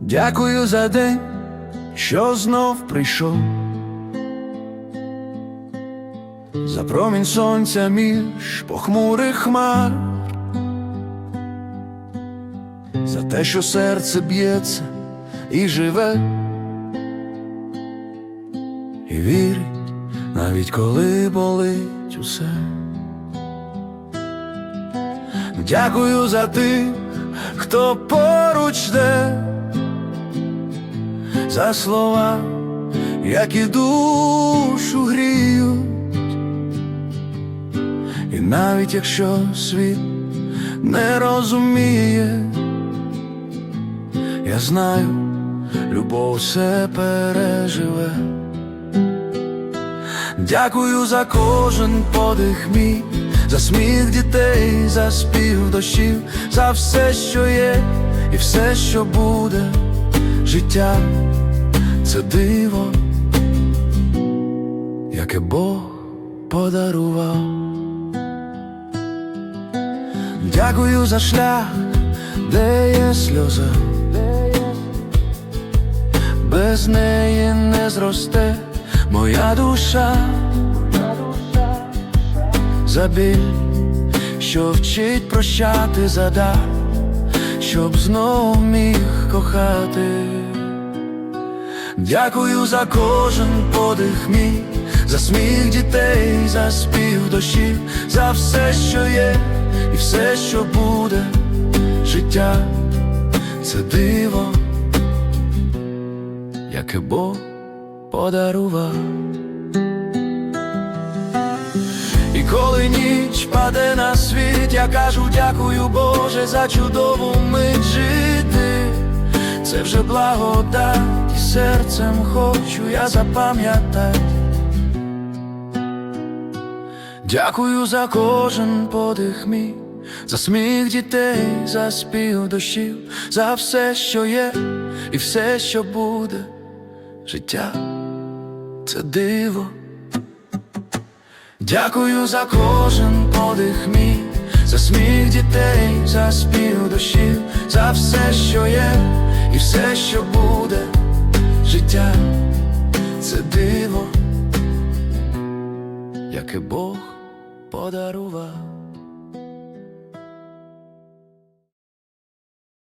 Дякую за день, що знов прийшов. За промінь сонця між похмурих хмар, за те, що серце б'ється і живе, і вірить, навіть коли болить усе. Дякую за тих, хто поруч жде, за слова, які душу гріють. І навіть якщо світ не розуміє, я знаю, любов все переживе. Дякую за кожен подих мій, за сміх дітей, за спів дощів, за все, що є, і все, що буде. Життя це диво, яке Бог подарував. Дякую за шлях, де є сльоза, без неї не зросте моя душа, за біль, що вчить прощати за дар, щоб знов міг кохати. Дякую за кожен подих мій, за сміх дітей, за спів дощів, за все, що є, і все, що буде. Життя це диво, яке Бог подарував. І коли ніч паде на світ, я кажу дякую Боже за чудову мить жити. Це вже благодать, серцем хочу я запам'ятати. Дякую за кожен подих мій, за сміх дітей, за спів дощів, за все, що є, і все, що буде. Життя це диво. Дякую за кожен подих мій, за сміх дітей, за спів дощів, за все, що є, і все, що буде. Життя це диво, яке Бог подарував.